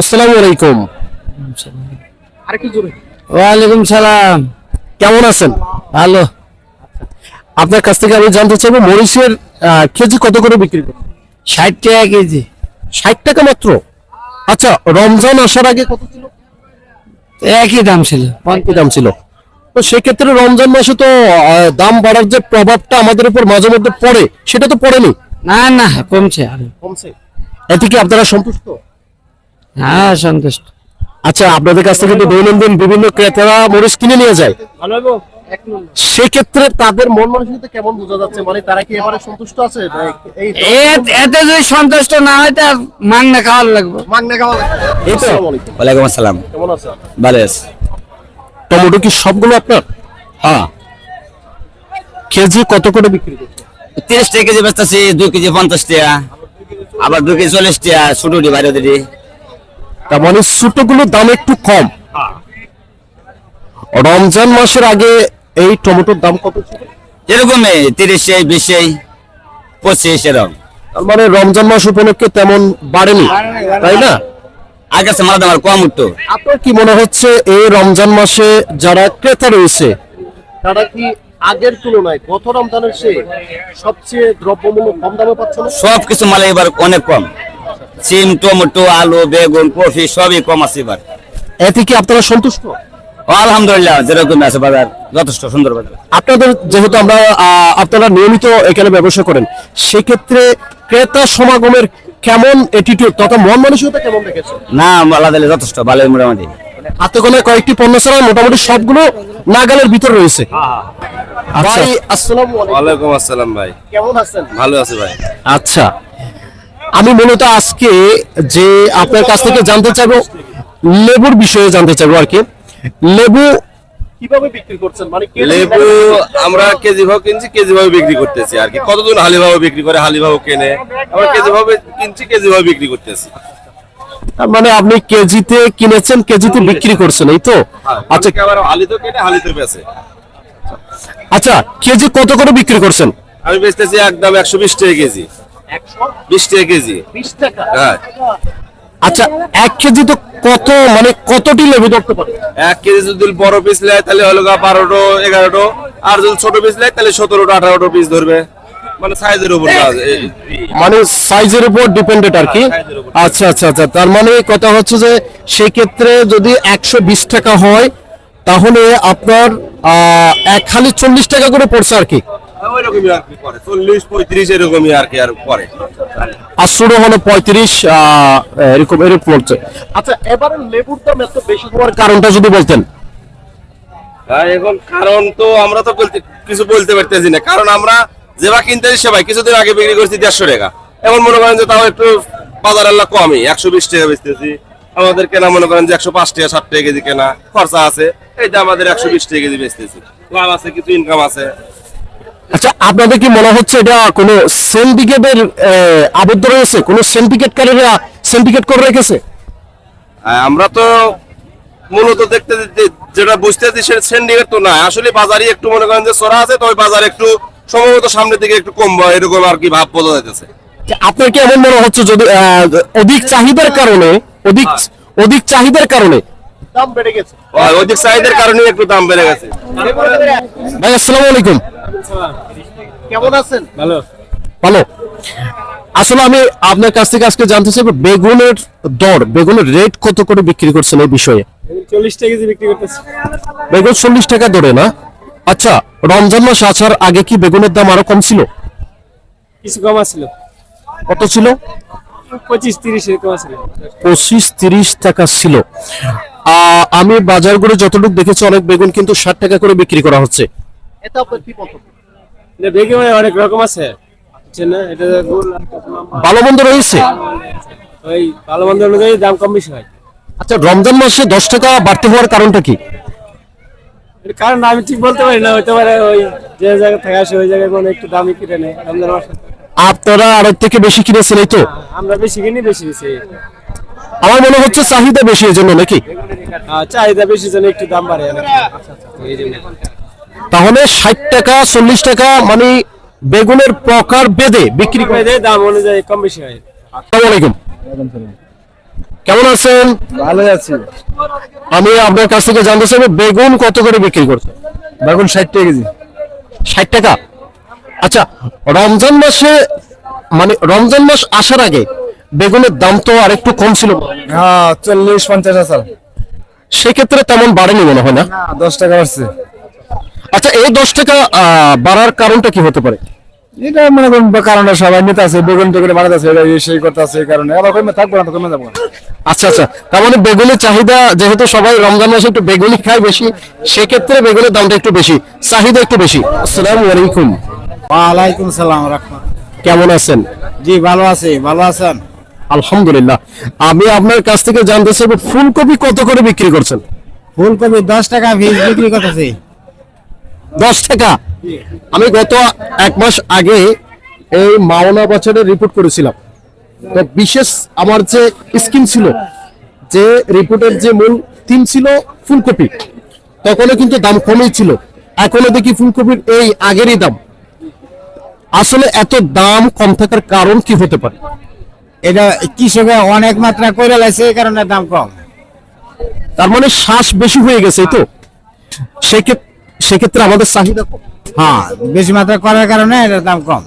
আসসালামু আলাইকুম। ওয়ালাইকুম সালাম। কেমন আছেন? ভালো। আপনার কাছ থেকে আমি জানতে চাইব মরিচের কেজি কত করে বিক্রি করেন ষাট টাকা কেজি। ষাট টাকা মাত্র? আচ্ছা রমজান আসার আগে কত ছিল? একই দাম ছিল। দাম ছিল। তো সেক্ষেত্রে রমজান মাসে তো দাম বাড়ার যে প্রভাবটা আমাদের উপর মাঝে মধ্যে পড়ে সেটা তো পড়েনি? না না কমছে আরও। কমছে। এতে কি আপনারা সন্তুষ্ট? হ্যাঁ সন্তুষ্ট। আচ্ছা আপনাদের কাছ থেকে দৈনন্দিন বিভিন্ন ক্রেতারা মরিচ কিনে নিয়ে যায়। সেক্ষেত্রে তাদের মন মানসিকতা কেমন বোঝা যাচ্ছে? মানে তারা কি এবারে সন্তুষ্ট আছে? না এতে যদি সন্তুষ্ট না হয় তা মাংনা খাওয়ার লাগবে। মাগনা খাওয়া এই তো। ওয়ালাইকুম আসসালাম। কেমন আছে ভালো আছে। টমেটো কি সবগুলো আপনার? হ্যাঁ। কেজি কত করে বিক্রি করছে তিরিশ টাকা কেজি বেচতেছি দুই কেজি পঞ্চাশ টাকা আবার দুই কেজি চল্লিশ টাকা ছোটো বাইরে দিদি তার মানে ছোটগুলোর দাম একটু কম। রমজান মাসের আগে এই টমেটোর দাম কত ছিল? এরকমই তিরিশে বিশে পঁচিশ এরকম। তার মানে রমজান মাস উপলক্ষে তেমন বাড়েনি তাই না? আগে মারা দাম আর কম উঠতো। আপনার কি মনে হচ্ছে এই রমজান মাসে যারা ক্রেতা রয়েছে তারা কি আগের তুলনায় গত রমজানের চেয়ে সবচেয়ে দ্রব্যমূল্য কম দামে পাচ্ছে সব কিছু মালে এবার অনেক কম। সিম টমেটো আলু বেগুন কফি সবই কম আছে এবার। এতে কি আপনারা সন্তুষ্ট? আলহামদুলিল্লাহ যেরকম আছে বাজার যথেষ্ট সুন্দর বাজার। আপনাদের যেহেতু আমরা আপনারা নিয়মিত এখানে ব্যবসা করেন সেক্ষেত্রে ক্রেতা সমাগমের কেমন এটিটিউড তথা মন মানসিকতা কেমন দেখেছে না আল্লাহ দিলে যথেষ্ট ভালো মোটামুটি। হাতে গোনা কয়েকটি পণ্য ছাড়া মোটামুটি সবগুলো নাগালের ভিতর রয়েছে। আচ্ছা। ভাই আসসালামু আলাইকুম। আসসালাম ভাই। কেমন আছেন? ভালো আছি ভাই। আচ্ছা। আমি মূলত আজকে যে আপনার কাছ থেকে জানতে চাইব লেবুর বিষয়ে জানতে চাইব আর কি। লেবু কীভাবে বিক্রি করছেন? মানে লেবু আমরা কেজি ভাবে কিনছি কেজি ভাবে বিক্রি করতেছি আর কি। কতজন হালি ভাবে বিক্রি করে হালি ভাবে কেনে? আমরা কেজি ভাবে কিনছি কেজি ভাবে বিক্রি করতেছি। তার মানে আপনি কেজিতে কিনেছেন কেজিতে বিক্রি করছেন এই তো? আচ্ছা। আচ্ছা হালি তো কেনে হালি তো বেচে। আচ্ছা কেজি কত করে বিক্রি করছেন? আমি বেচতেছি একদম একশো বিশ টাকা কেজি। বিশ টাকা কেজি। হ্যাঁ। আচ্ছা এক কেজি তো কত মানে কতটি লেবু ধরতে পারে এক কেজি যদি বড় পিস নেয় তাহলে হলো গা বারোটো এগারোটো। আর যদি ছোট পিস নেয় তাহলে সতেরোটো আঠারোটো পিস ধরবে। মানে সাইজের উপর মানে সাইজের উপর ডিপেন্ডেড আর কি? আচ্ছা আচ্ছা আচ্ছা। তার মানে কথা হচ্ছে যে সেই ক্ষেত্রে যদি একশো বিশ টাকা হয় তাহলে আপনার এক খালি চল্লিশ টাকা করে পড়ছে আর কি? ওইরকমই আর কি করে। চল্লিশ পঁয়ত্রিশ এরকমই আর কি আর করে। আর হলো পঁয়ত্রিশ এরকম এরকম পড়ছে আচ্ছা এবারে লেবুর দাম এত বেশি হওয়ার কারণটা যদি বলতেন। এখন কারণ তো আমরা তো বলতে কিছু বলতে পারতেছি না। কারণ আমরা যেবা কিনতেছি সেবাই কিছুদিন আগে বিক্রি করছি দেড়শো টাকা। এখন মনে করেন যে তাও একটু বাজার আল্লাহ কমই। একশো বিশ টাকা বেচতেছি। আমাদের কেনা মনে করেন যে একশো পাঁচ টাকা ষাট টাকা কেজি কেনা খরচা আছে। এই যে আমাদের একশো বিশ টাকা কেজি বেচতেছি। লাভ আছে কিছু ইনকাম আছে। আচ্ছা আপনাদের কি মনে হচ্ছে এটা কোনো সিন্ডিকেটের আবদ্ধ রয়েছে? কোনো সিন্ডিকেটকারীরা সিন্ডিকেট করে রেখেছে? আর আমরা তো মূলত দেখতে যে- যেটা বুঝতেছি সেটা সিন্ডিকেট তো না আসলে বাজারে একটু মনে করেন যে চড়া আছে তো ওই বাজার একটু সম্ভবত সামনের দিকে একটু কম বা এরকম আর কি ভাব বোঝা যাইতেছে আপনার কি এমন মনে হচ্ছে যদি আহ, অধিক চাহিদার কারণে অধিক অধিক চাহিদার কারণে? দাম বেড়ে গেছে। ওই অধিক চাহিদার কারণে একটু দাম বেড়ে গেছে। ভাই আসসালামু আলাইকুম। কেমন আছেন? ভালো। ভালো। আসলে আমি আপনার কাছ থেকে আজকে জানতে চাইব বেগুনের দর বেগুনের রেট কত করে বিক্রি করছেন এই বিষয়ে? চল্লিশ টাকা কেজি বিক্রি করতেছি। বেগুন চল্লিশ টাকা দরে না? আচ্ছা রমজান মাস আসার আগে কি বেগুনের দাম আরও কম ছিল? কিছু কম আছিল। কত ছিল? পঁচিশ তিরিশ এরকম আছিল। পঁচিশ তিরিশ টাকা ছিল। আহ, আমি বাজারগুলো যতটুকু দেখেছি অনেক বেগুন কিন্তু ষাট টাকা করে বিক্রি করা হচ্ছে। এটা আপনার কি মত এটা বেগে অনেক রকম আছে। না? এটা ভালো মন্দ রয়েছে? ওই ভালো মন্দ অনুযায়ী দাম কম বেশি হয়। আচ্ছা রমজান মাসে দশ টাকা বাড়তে হওয়ার কারণটা কি? কারণ আমি ঠিক বলতে পারি না হইতে পারে ওই যে জায়গা থেকে আসে ওই জায়গায় মানে একটু দামি কিনে নেয়। রমজান মাসে। আপনারা আড়ত থেকে বেশি কিনেছেন এই তো? আমরা বেশি কিনি বেশি বেশি আমার মনে হচ্ছে চাহিদা বেশি এই জন্য নাকি? চাহিদা বেশি জন্য একটু দাম বাড়ে। আর কি। এই জন্য তাহলে ষাট টাকা চল্লিশ টাকা মানে বেগুনের প্রকার বেদে বিক্রি করে দেয় দাম অনুযায়ী কম বেশি হয়। আসসালামু আলাইকুম। কেমন আছেন? ভালো আছি। আমি আপনার কাছ থেকে জানতে চাইব বেগুন কত করে বিক্রি করছেন? বেগুন ষাট টাকা কেজি। ষাট টাকা? আচ্ছা রমজান মাসে মানে রমজান মাস আসার আগে বেগুনের দাম তো আর একটু কম ছিল। হ্যাঁ চল্লিশ পঞ্চাশ আছে সেক্ষেত্রে তেমন বাড়েনি মনে হয় না দশ টাকা বাড়ছে। আচ্ছা এই দশ টাকা বাড়ার কারণটা কি হতে পারে? এটা মনে করুন কারণে সবাই নিতে আছে বেগুন টেগুন বানাতে আছে সেই করতে আছে এই কারণে। আবার কমে থাকব না তো কমে যাব আচ্ছা আচ্ছা তার মানে বেগুনের চাহিদা যেহেতু সবাই রমজান মাসে একটু বেগুনি খায় বেশি সেক্ষেত্রে বেগুনের দামটা একটু বেশি চাহিদা একটু বেশি। আসসালামু আলাইকুম। ওয়ালাইকুম সালাম রাখমা কেমন আছেন? জি ভালো আছি ভালো আছেন? আলহামদুলিল্লাহ। আমি আপনার কাছ থেকে জানতে চাইব ফুলকপি কত করে বিক্রি করছেন? ফুলকপি দশ টাকা পিস বিক্রি করতেছি। দশ টাকা। আমি গত এক মাস আগে এই মাওনা বছরের রিপোর্ট করেছিলাম। তো বিশেষ আমার যে স্কিম ছিল যে রিপোর্টের যে মূল থিম ছিল ফুলকপি। তখনও কিন্তু দাম কমেই ছিল। এখনও দেখি ফুলকপির এই আগেরই দাম। আসলে এত দাম কম থাকার কারণ কি হতে পারে? এটা কৃষকে অনেক মাত্রা করে লাগছে এই কারণে দাম কম। তার মানে শ্বাস বেশি হয়ে গেছে তো? সেক্ষেত্রে সেক্ষেত্রে আমাদের চাহিদা কম। হ্যাঁ বেশি মাত্রা করার কারণে এটার দাম কম।